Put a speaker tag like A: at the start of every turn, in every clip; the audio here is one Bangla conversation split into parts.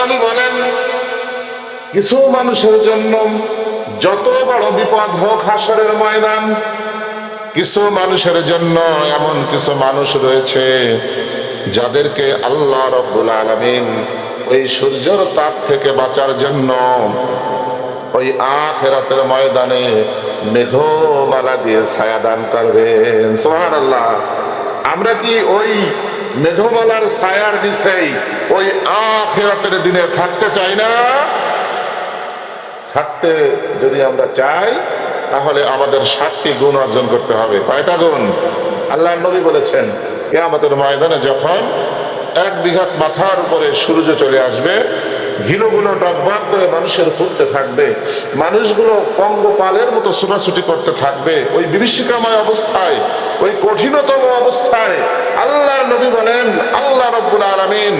A: নবী বলেন, কিছু মানুষের জন্য যত বড় বিপদ হোক হাসরের ময়দান, কিছু মানুষের জন্য এমন কিছু মানুষ রয়েছে যাদেরকে আল্লাহ রব্বুল আলমিন ওই সূর্যর তাপ থেকে বাঁচার জন্য ওই আখেরাতের ময়দানে মেঘমালা দিয়ে ছায়া দান করবেন। সোহান আল্লাহ আমরা কি ওই মেঘমালার ছায়ার নিচেই ওই আখেরাতের দিনে থাকতে চাই না। থাকতে যদি আমরা চাই, তাহলে আমাদের সাতটি গুণ অর্জন করতে হবে। কয়টা গুণ? আল্লাহ নবী বলেছেন এ আমাদের ময়দানে যখন এক বিঘাত মাথার উপরে সূর্য চলে আসবে ঘিলুগুলো ডগবাগ করে মানুষের ফুটতে থাকবে, মানুষগুলো পঙ্গপালের মতো ছোটাছুটি করতে থাকবে, ওই বিভীষিকাময় অবস্থায় ওই কঠিনতম অবস্থায় আল্লাহর নবী বলেন, আল্লাহ রব্বুল আলমিন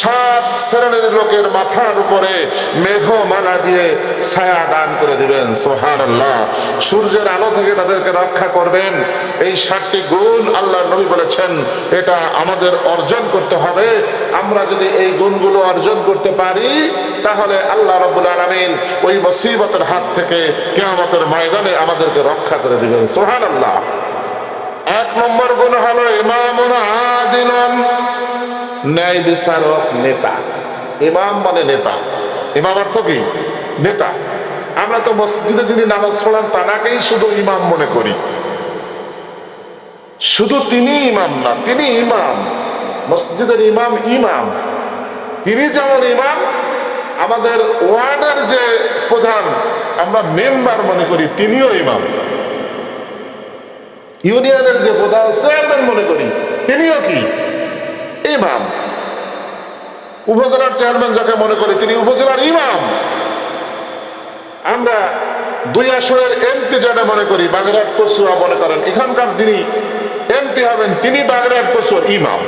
A: সাত শ্রেণির লোকের মাথার উপরে মেঘমালা দিয়ে ছায়া দান করে দিবেন সোহান আল্লাহ সূর্যের আলো থেকে তাদেরকে রক্ষা করবেন। এই সাতটি গুণ আল্লাহর নবী বলেছেন, এটা আমাদের অর্জন করতে হবে। আমরা যদি এই গুণগুলো অর্জন করতে পারি, তাহলে আল্লাহ রব্বুল আলমিন ওই মুসিবতের হাত থেকে কেয়ামতের ময়দানে আমাদেরকে রক্ষা করে দিবেন সোহান আল্লাহ এক নম্বর গুণ হলো ইমামুন আদিলন, ন্যায় বিচারক নেতা। ইমাম মানে নেতা। ইমাম অর্থ কি? নেতা। আমরা তো মসজিদে যিনি নামাজ পড়ান, তানাকেই শুধু ইমাম মনে করি। শুধু তিনি ইমাম না, তিনি ইমাম। মসজিদের ইমাম ইমাম। তিনি যেমন ইমাম, আমাদের ওয়ার্ডের যে প্রধান, আমরা মেম্বার মনে করি, তিনিও ইমাম। ইউনিয়নের যে প্রধান চেয়ারম্যান মনে করি, তিনিও কি? ইমাম। উপজেলার চেয়ারম্যান যাকে মনে করি, তিনি উপজেলার ইমাম। আমরা দুই আসনের এমপি যারা মনে করি, বাগেরহাট কচুয়া মনে করেন। এখানকার যিনি এমপি হবেন, তিনি বাগেরহাট কচুয়ার ইমাম।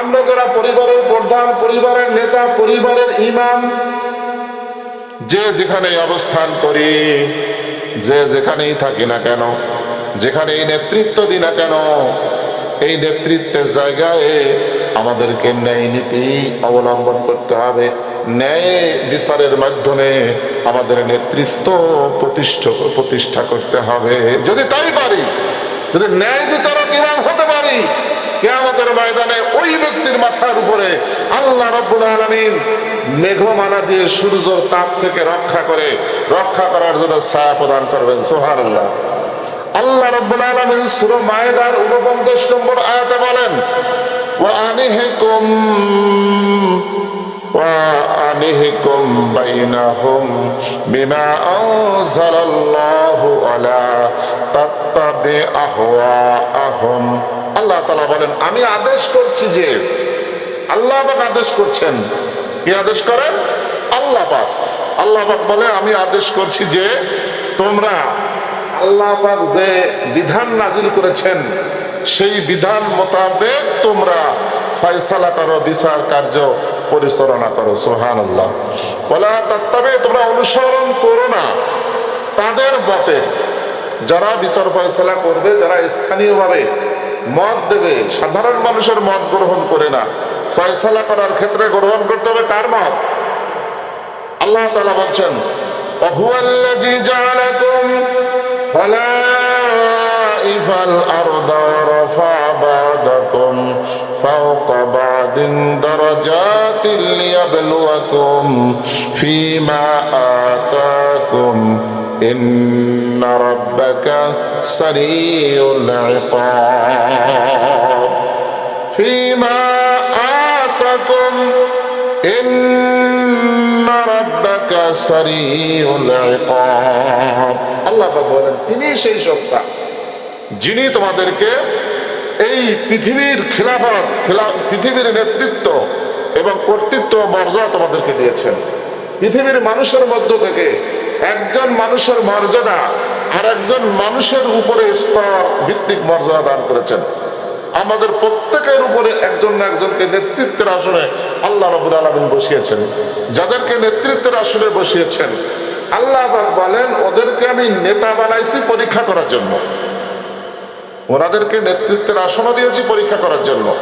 A: আমরা যারা পরিবারের প্রধান, পরিবারের নেতা, পরিবারের ইমাম, যে যেখানে অবস্থান করি, যে যেখানেই থাকি না কেন যেখানেই নেতৃত্ব দিই না কেন, এই নেতৃত্বের জায়গায় আমাদেরকে ন্যায় নীতি অবলম্বন করতে হবে। ন্যায় বিচারের মাধ্যমে আমাদের নেতৃত্ব প্রতিষ্ঠা প্রতিষ্ঠা করতে হবে। যদি তাই পারি, যদি ন্যায় বিচারক ইমাম হতে পারি, কেয়ামতের ময়দানে ওই ব্যক্তির মাথার উপরে আল্লাহ রব্বুল আলমিন মেঘমালা দিয়ে সূর্যর তাপ থেকে রক্ষা করে, রক্ষা করার জন্য ছায়া প্রদান করবেন। সোহান আল্লাহ আল্লাহ রব্বুল আলামিন সূরা মায়েদার 49 নম্বর আয়াতে বলেন, ওয়া আনিহিকুম ওয়া আনিহিকুম বাইনাহুম বিমা আনজালাল্লাহু আলা তাত্তাবি আহওয়াআহুম আল্লাহ তাআলা বলেন, আমি আদেশ করছি যে আল্লাহ পাক আদেশ করছেন। কি আদেশ করেন? আল্লাহ পাক। আল্লাহ পাক বলে, আমি আদেশ করছি যে তোমরা আল্লাহ পাক যে বিধান নাজিল করেছেন, সেই বিধান মোতাবেক তোমরা ফয়সালা করো, বিচার কার্য পরিচালনা করো সোহান আল্লাহ বলা তবে তোমরা অনুসরণ করো না। তাদের মতে যারা বিচার ফয়সালা করবে, যারা স্থানীয়ভাবে মত দেবে, সাধারণ মানুষের মত গ্রহণ করে না, ফয়সালা করার ক্ষেত্রে গ্রহণ করতে হবে কার মত? আল্লাহ তালা বলছেন অহুয়াল্লাজি জালাকুম خلائف الأرض ورفع بعضكم فوق بعض درجات ليبلوكم فيما آتاكم إن ربك سريع العقاب فيما آتاكم إن ربك سريع العقاب আল্লাহ বলেন, তিনি সেই সত্তা, যিনি তোমাদেরকে এই পৃথিবীর খেলাফত, খেলা, পৃথিবীর নেতৃত্ব এবং কর্তৃত্ব মর্যাদা তোমাদেরকে দিয়েছেন। পৃথিবীর মানুষের মধ্য থেকে একজন মানুষের মর্যাদা আর একজন মানুষের উপরে স্তর ভিত্তিক মর্যাদা দান করেছেন। আমাদের প্রত্যেকের উপরে একজন না একজনকে নেতৃত্বের আসনে আল্লাহ রবুল আলমিন বসিয়েছেন। যাদেরকে নেতৃত্বের আসনে বসিয়েছেন আল্লাহ বলেন, ওদেরকে আমি নেতা বানাইছি পরীক্ষা করার জন্য। ওনাদেরকে নেতৃত্বের আসনও দিয়েছি পরীক্ষা করার জন্য।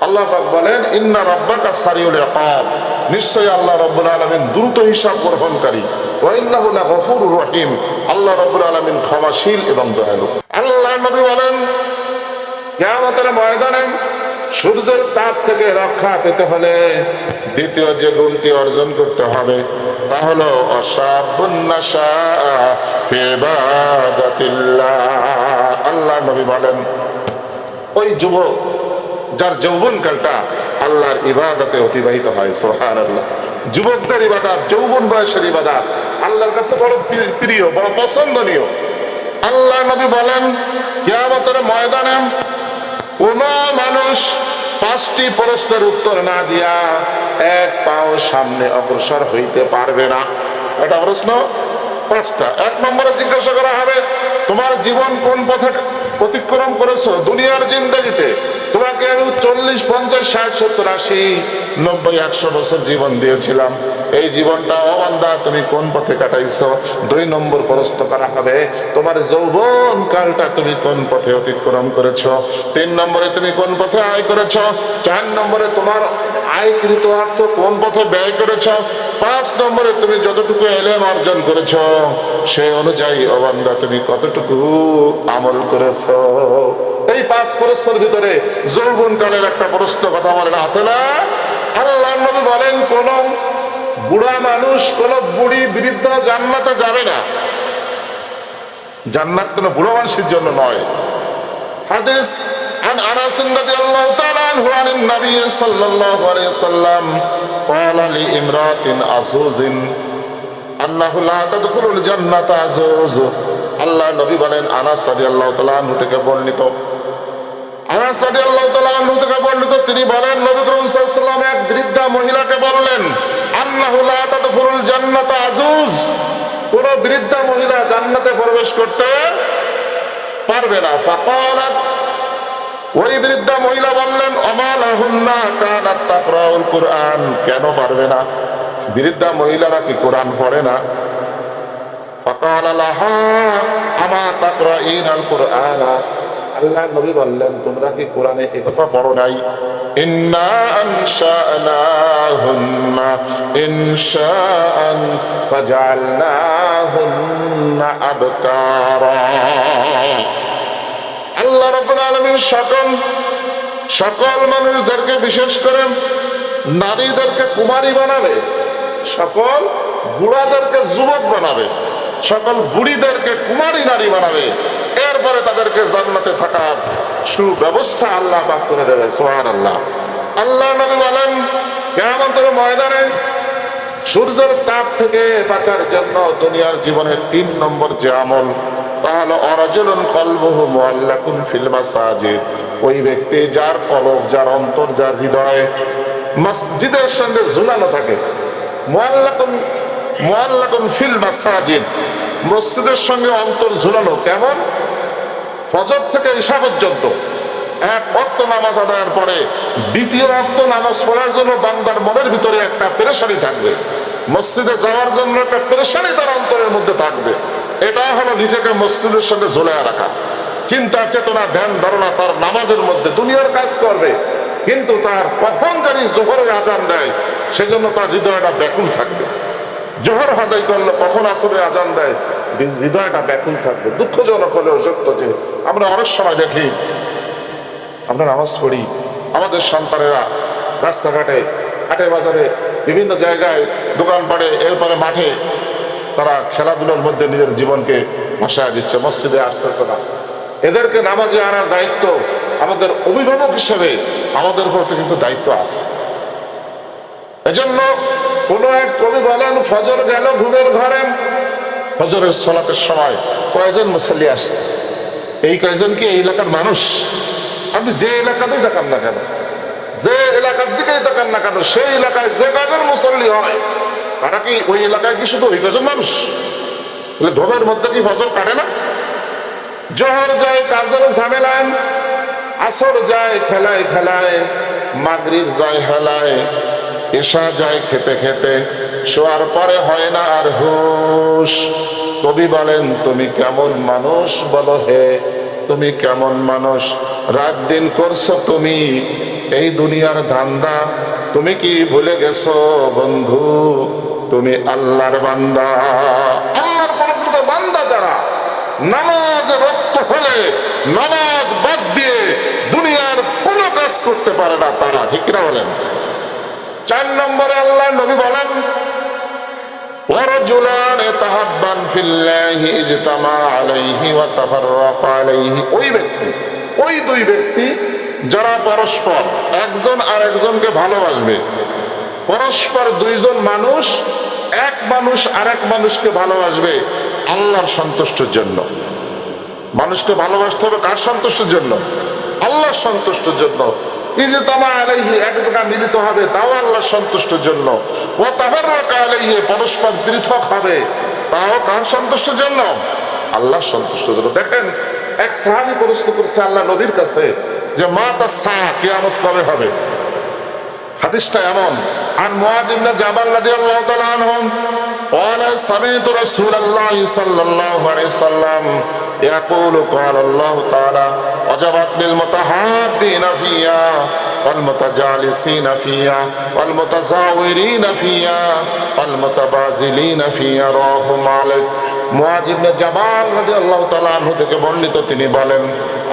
A: আল্লাহ বলেন, ইন্না রাব্বাকা সারিউল ইকাব। নিশ্চয়ই আল্লাহ রাব্বুল আলামিন দ্রুত হিসাব গ্রহণকারী। ওয়া ইন্নাহু লাগফুরুর রহিম। আল্লাহ রাব্বুল আলামিন ক্ষমাশীল এবং দয়ালু। আল্লাহ নবী বলেন, কিয়ামতের ময়দানে সূর্যের তাপ থেকে রক্ষা পেতে হলে দ্বিতীয় যে গুণটি অর্জন করতে হবে, তা হলো আল্লাহ নবী বলেন, ওই যুবক যার যৌবন কালটা আল্লাহর ইবাদতে অতিবাহিত হয় সোহান আল্লাহ যুবকদের ইবাদত, যৌবন বয়সের ইবাদত, আল্লাহর কাছে বড় প্রিয়, বড় পছন্দনীয়। আল্লাহ নবী বলেন, কিয়ামতের ময়দানে কোন মানুষ পাঁচটি প্রশ্নের উত্তর না দিয়া এক পাও সামনে অগ্রসর হইতে পারবে না। এটা প্রশ্ন পাঁচটা। এক নম্বরে জিজ্ঞাসা করা হবে, তোমার জীবন কোন পথে অতিক্রম করেছ? দুনিয়ার জিন্দগিতে। তোমাকে আমি চল্লিশ, পঞ্চাশ, ষাট, সত্তর, আশি, নব্বই, একশো বছর জীবন দিয়েছিলাম। এই জীবনটা অবান্ধা তুমি কোন পথে কাটাইছ? দুই নম্বর প্রশ্ন করা হবে, তোমার যৌবন কালটা তুমি কোন পথে অতিক্রম করেছ? তিন নম্বরে তুমি কোন পথে আয় করেছ? চার নম্বরে তোমার আয়কৃত অর্থ কোন পথে ব্যয় করেছ? পাঁচ নম্বরে তুমি যতটুকু এলেম অর্জন করেছ, সেই অনুযায়ী অবান্ধা তুমি কতটুকু আমল করেছ? এই পাঁচ প্রশ্নের ভিতরে যৌবন কালের একটা প্রশ্ন কথা বলেন আছে না? আল্লাহ নবী বলেন কোন বুড়া মানুষ কোন বুড়ি বৃদ্ধ জান্নাতে যাবে না জান্নাত কোন বুড়ো মানুষের জন্য নয় حديث عن انس رضي الله تعالى عنه عن النبي صلى الله عليه وسلم قال لامراه عزوز انه لا تدخل الجنه عزوز আল্লাহ নবী বলেন আনাস রাদিয়াল্লাহু তাআলা আনহু থেকে বর্ণিত আনাস রাদিয়াল্লাহু তাআলা আনহু থেকে বর্ণিত, তিনি বলেন, নবী করিম সাল্লাল্লাহু এক বৃদ্ধা মহিলাকে বললেন, আন্নাহু লা তাদখুলুল জান্নাতা আজুজ কোন বৃদ্ধা মহিলা জান্নাতে প্রবেশ করতে পারবে না। ফাকালাত, ওই বৃদ্ধা মহিলা বললেন অমালাহুন্না কানাত তাকরাউল কুরআন। কেন পারবে না? বৃদ্ধা মহিলারা কি কোরআন পড়ে না? ফাকালা লাহা, আমা তাকরাইন আল কুরআন। আল্লাহ নবী বললেন, তোমরা কি কোরআনে এই কথা পড়ো নাই? আবকারা। আল্লাহ রাব্বুল সকল সকল মানুষদেরকে, বিশেষ করে নারীদেরকে কুমারী বানাবে, সকল বুড়াদেরকে যুবক বানাবে, সকল বুড়িদেরকে কুমারী নারী বানাবে। এরপরে তাদেরকে জান্নাতে থাকার সুব্যবস্থা আল্লাহ পাক করে দেবে সোহান আল্লাহ আল্লাহ নবী বলেন কেমন ময়দানে সূর্যের তাপ থেকে বাঁচার জন্য দুনিয়ার জীবনের তিন নম্বর যে আমল তাহলে অরাজলন কলবহু মুআল্লাকুন ফিল মাসাজিদ। ওই ব্যক্তি যার কলব, যার অন্তর, যার হৃদয় মসজিদের সঙ্গে ঝুলানো থাকে। মুআল্লাকুন মুআল্লাকুন ফিল মাসাজিদ। মসজিদের সঙ্গে অন্তর ঝুলানো কেমন? ফজর থেকে ঈশা পর্যন্ত। এক অর্থ নামাজ আদায়ের পরে দ্বিতীয় অক্ত নামাজ পড়ার জন্য বান্দার মনের ভিতরে একটা পেরেশানি থাকবে। মসজিদে যাওয়ার জন্য একটা পেরেশানি তার অন্তরের মধ্যে থাকবে। এটা হলো নিজেকে মসজিদের সঙ্গে ঝোলায় রাখা। চিন্তা, চেতনা, ধ্যান, ধারণা তার নামাজের মধ্যে দুনিয়ার কাজ করবে। কিন্তু তার জানি জোহরের আজান দেয়, সেজন্য তার হৃদয়টা ব্যাকুল থাকবে। জোহর হাদাই করলে কখন আসরে আজান দেয় হৃদয়টা ব্যাকুল থাকবে, দুঃখজনক হলেও সত্য যে আমরা অনেক সময় দেখি, আমরা নামাজ পড়ি, আমাদের সন্তানেরা রাস্তাঘাটে, হাটে বাজারে, বিভিন্ন জায়গায়, দোকান পাড়ে, এরপরে মাঠে, তারা খেলাধুলার মধ্যে নিজের জীবনকে ভাসায় দিচ্ছে, মসজিদে আসতেছে না। এদেরকে নামাজে আনার দায়িত্ব আমাদের অভিভাবক হিসেবে আমাদের উপর তো কিন্তু দায়িত্ব আছে। এজন্য কোনো এক কবি বলেন, ফজর গেল ঘুমের ঘরে ফজরের সলাতের সময় কয়জন মুসল্লি আসে? এই কয়জন কি এই এলাকার মানুষ? আপনি যে এলাকাতেই দেখান না কেন? যে এলাকার দিকেই দেখান না কেন? সেই এলাকায় যে কয়জন মুসল্লি হয়, তারা কি ওই এলাকায় কি শুধু ওই কয়জন মানুষ? ঘুমের মধ্যে কি ফজর কাটে না? জোহর যায়, কাজের ঝামেলায়, আসর যায়, খেলায় খেলায়, মাগরিব যায়, হেলায় এসা যায়, খেতে খেতে শোয়ার পরে হয় না আর হুশ। কবি বলেন, তুমি কেমন মানুষ বলো হে। তুমি কেমন মানুষ? রাত দিন করছ তুমি। এই দুনিয়ার ধান্দা, তুমি কি ভুলে গেছো বন্ধু? তুমি আল্লাহর বান্দা। আল্লাহর পবিত্র বান্দা যারা, নামাজ রক্ত হলে নামাজ বাদ দিয়ে দুনিয়ার কোনো কাজ করতে পারে না তারা। ঠিক না বলেন? চার নম্বরে আল্লাহ নবী বলেন রজুলান তাহাব্বান ফিল্লাহি ইজতামা আলাইহি ওয়া তাফাররাকা আলাইহি ওই ব্যক্তি, ওই দুই ব্যক্তি যারা পরস্পর একজন আর একজনকে ভালোবাসবে, পরস্পর দুইজন মানুষ, এক মানুষ আর এক মানুষকে ভালোবাসবে আল্লাহর সন্তুষ্টের জন্য। মানুষকে ভালোবাসতে হবে কার সন্তুষ্টের জন্য? আল্লাহর সন্তুষ্টের জন্য। এই যে তামা আলাইহি এক জায়গায় মিলিত হবে তাও আল্লাহর সন্তুষ্টের জন্য ও তাহার আলাইহি পরস্পর পৃথক হবে তাও কার সন্তুষ্টের জন্য আল্লাহর সন্তুষ্টের জন্য দেখেন এক সাহাবি প্রশ্ন করছে আল্লাহ নবীর কাছে যে মা তা সা কিয়ামত কবে হবে হাদিসটা এমন عن معاذ بن جبل رضي الله تعالى عنهم قال سمعت رسول الله صلى الله عليه وسلم يقول قال الله تعالى وجبت للمتحابين فيها والمتجالسين فيها والمتزاورين فيها والمتبازلين فيها رواه مالك মুয়াজ ইবনে জাবাল রাদিয়াল্লাহু তাআলা আনহু থেকে বর্ণিত তিনি বলেন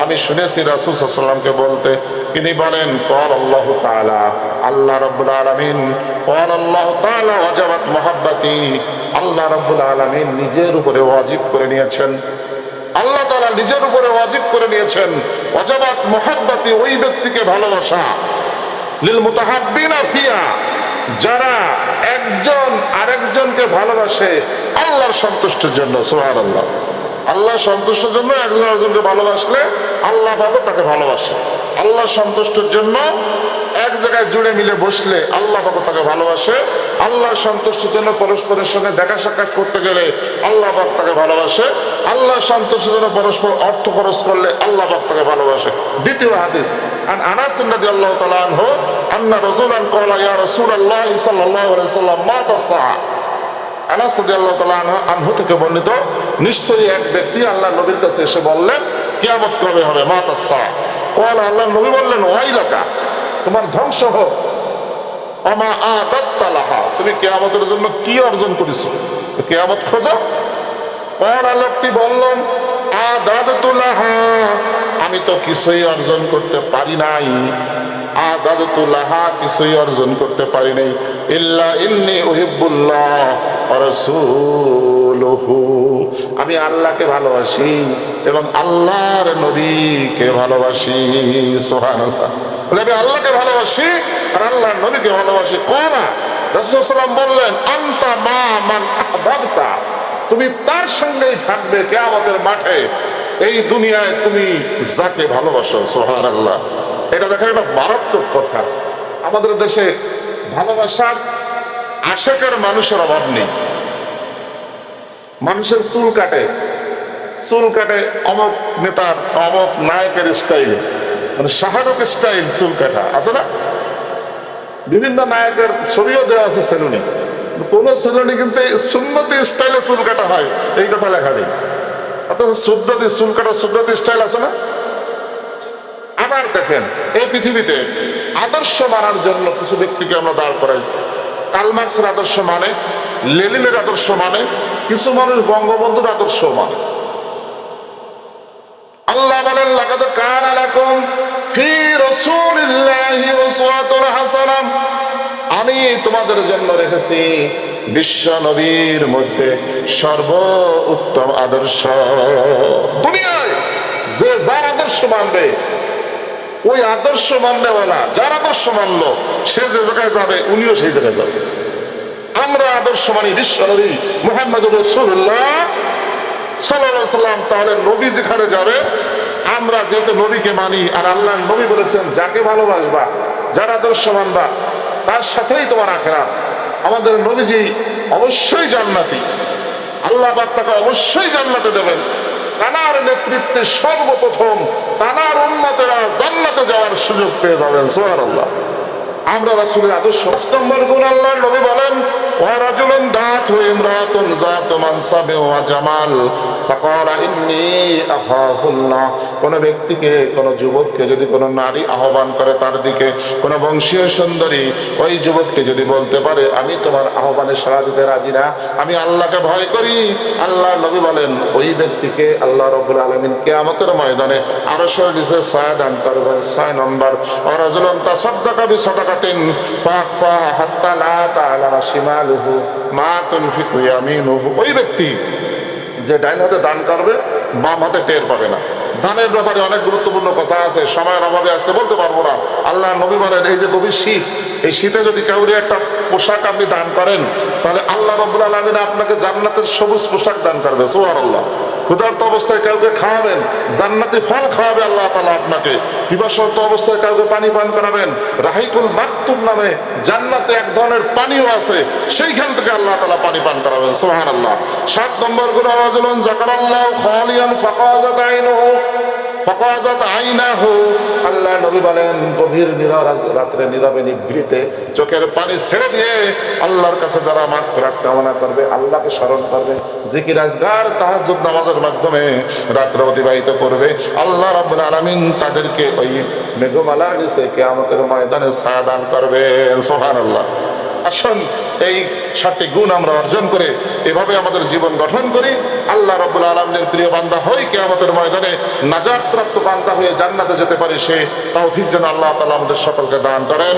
A: আমি শুনেছি রাসূল সাল্লাল্লাহু আলাইহি ওয়াসাল্লামকে বলতে তিনি বলেন قال الله تعالى আল্লাহ রাব্বুল আলামিন قال الله تعالى ওয়াজাবাত মুহাব্বতি আল্লাহ রাব্বুল আলামিন নিজের উপরে ওয়াজিব করে নিয়েছেন আল্লাহ তালা নিজের উপরে ওয়াজিব করে নিয়েছেন অজাবাত মোহাব্বাতি ওই ব্যক্তিকে ভালোবাসা। লীল মুতাহাব্বিনা ফিয়া যারা একজন আরেকজনকে ভালোবাসে, আল্লাহর সন্তুষ্টের জন্য সোহার আল্লাহ আল্লাহ সন্তুষ্টের জন্য একজন আরেকজনকে ভালোবাসলে আল্লাহ তাকে ভালোবাসে। আল্লাহ সন্তুষ্টের জন্য এক জায়গায় জুড়ে মিলে বসলে আল্লাহ পাকে তাকে ভালোবাসে। আল্লাহ সন্তুষ্টির জন্য পরস্পরের সঙ্গে দেখা সাক্ষাৎ করতে গেলে আল্লাহ পাক তাকে ভালোবাসে। আল্লাহ সন্তুষ্টির জন্য পরস্পর অর্থ খরচ করলে আল্লাহ পাক তাকে ভালোবাসে। দ্বিতীয় হাদিস, আন আনাস আনহু থেকে বর্ণিত, নিশ্চয়ই এক ব্যক্তি আল্লাহ নবীর কাছে এসে বললেন, কিয়ামত কবে হবে মা তাসা ক্বালা আল্লাহ নবী বললেন ওয়াইলাকা তোমার ধ্বংস হোক। অমা আদাত্তালাহা তুমি কেয়ামতের জন্য কি অর্জন করেছ? কেয়ামত খোঁজো। পর লোকটি বললেন আদাদতুলাহা আমি তো কিছুই অর্জন করতে পারি নাই। আদাদতুলাহা কিছুই অর্জন করতে পারি নাই। ইল্লা ইন্নি উহিব্বুল্লাহ ওয়া রাসূলুহু আমি আল্লাহকে ভালোবাসি এবং আল্লাহর নবীকে ভালোবাসি বলে, আমি আল্লাহকে ভালোবাসি আর আল্লাহর নবীকে ভালোবাসি। কোনা রাসূলুল্লাহ বললেন, আনতা মা মান আহবাবতা। তুমি তার সঙ্গেই থাকবে কেয়ামতের মাঠে। এই দুনিয়ায় তুমি যাকে ভালোবাসো সোহার আল্লাহ এটা দেখা একটা মারাত্মক কথা। আমাদের দেশে ভালোবাসার আশেকের মানুষের অভাব নেই। মানুষের চুল কাটে। চুল কাটে অমক নেতার, অমক নায়কের স্টাইলে মানে শাহরুখ স্টাইল চুল কাটা, আছে না? বিভিন্ন নায়কের ছবিও দেওয়া আছে সেলুনে। কোন সেলুনে কিন্তু সুন্নতি স্টাইলে চুল কাটা হয়, এই কথা লেখা নেই। অথচ সুব্রতি চুল কাটা সুব্রতি স্টাইল আছে না? আবার দেখেন, এই পৃথিবীতে আদর্শ মানার জন্য কিছু ব্যক্তিকে আমরা দাঁড় করাইছি। কালমার্সের আদর্শ মানে লেলিনের আদর্শ মানে কিছু মানুষ বঙ্গবন্ধুর আদর্শ মানে। আল্লাহ বলেন, লাকাদ কানা লাকুম ফি রাসূলিল্লাহি উসওয়াতুন হাসানাহ আমি তোমাদের জন্য রেখেছি বিশ্ব নবীর মধ্যে সর্ব উত্তম আদর্শ। দুনিয়ায় যে যার আদর্শ মানবে, ওই আদর্শ মাননেওয়ালা, যার আদর্শ মানলো, সে যে জায়গায় যাবে, উনিও সেই জায়গায় যাবে। আমরা আদর্শ মানি নবী মোহাম্মদ রসুল্লাহ সাল্লাহ সাল্লাম তাহলে নবী যেখানে যাবে, আমরা যেহেতু নবীকে মানি আর আল্লাহ নবী বলেছেন, যাকে ভালোবাসবা, যার আদর্শ মানবা, তার সাথেই তোমার আখেরা আমাদের নবীজি অবশ্যই জান্নাতি। আল্লাহ তাকে অবশ্যই জান্নাতে দেবেন। তানার নেতৃত্বে সর্বপ্রথম তানার উন্নতেরা জান্নাতে যাওয়ার সুযোগ পেয়ে যাবেন সোহার আল্লাহ আমরা রাসুলের আদর্শ নম্বর গুণ আল্লাহ নবী বলেন ورجل دعته امرأة ذات منصب وجمال فقال إني أخاف الله কোন ব্যক্তিকে কোন যুবককে যদি কোন নারী আহ্বান করে তার দিকে কোন বংশীয় সুন্দরী ওই যুবককে যদি বলতে পারে আমি তোমার আহ্বানে সাড়া দিতে রাজি না আমি আল্লাহকে ভয় করি আল্লাহ নবী বলেন ওই ব্যক্তিকে আল্লাহ রব্বুল আলমিন কেয়ামতের ময়দানে আরো সরদিসে ছয় দান করবেন ছয় নম্বর অরাজুলন তা সদ্দাকা বি সদাকাতিন ফাকফা হাত্তা লা তাআলামা শিমালুহু মা তুনফিকু ইয়ামিনুহু। ওই ব্যক্তি যে ডাইন হাতে দান করবে বাম হাতে টের পাবে না। দানের ব্যাপারে অনেক গুরুত্বপূর্ণ কথা আছে, সময়ের অভাবে আজকে বলতে পারব না। আল্লাহ নবী বলেন, এই যে গভীর শীত, এই শীতে যদি কাউরে একটা পোশাক আপনি দান করেন, তাহলে আল্লাহ রবুল আলমিন আপনাকে জান্নাতের সবুজ পোশাক দান করবে সোহার আল্লাহ ক্ষুধার্ত অবস্থায় কাউকে খাওয়াবেন, জান্নাতি ফল খাওয়াবে আল্লাহ তালা আপনাকে। পিপাসর্ত অবস্থায় কাউকে পানি পান করাবেন, রাহিকুল মাকতুম নামে জান্নাতে এক ধরনের পানিও আছে, সেইখান থেকে আল্লাহ তালা পানি পান করাবেন সোহান আল্লাহ সাত নম্বর গুণ আওয়াজ জাকার আল্লাহ খালিয়ান আল্লাহ ছেড়ে আল্লাহর কাছে কামনা করবে, আল্লাহকে স্মরণ করবে নামাজের মাধ্যমে অতিবাহিত করবে, আল্লাহ রাব্বুল আলামিন তাদেরকে ওই মেঘমালার নিচে কিয়ামতের ময়দানে ছায়া দান করবেন সুবহানাল্লাহ। আসুন এই সাতটি গুণ আমরা অর্জন করে এভাবে আমাদের জীবন গঠন করি। আল্লাহ রব্বুল আলমের প্রিয় বান্দা হই কে আমাদের ময়দানে নাজাদ প্রাপ্ত বান্দা হয়ে জান্নাতে যেতে পারে সে। তাও তৌফিক যেন আল্লাহ তালা আমাদের সকলকে দান করেন।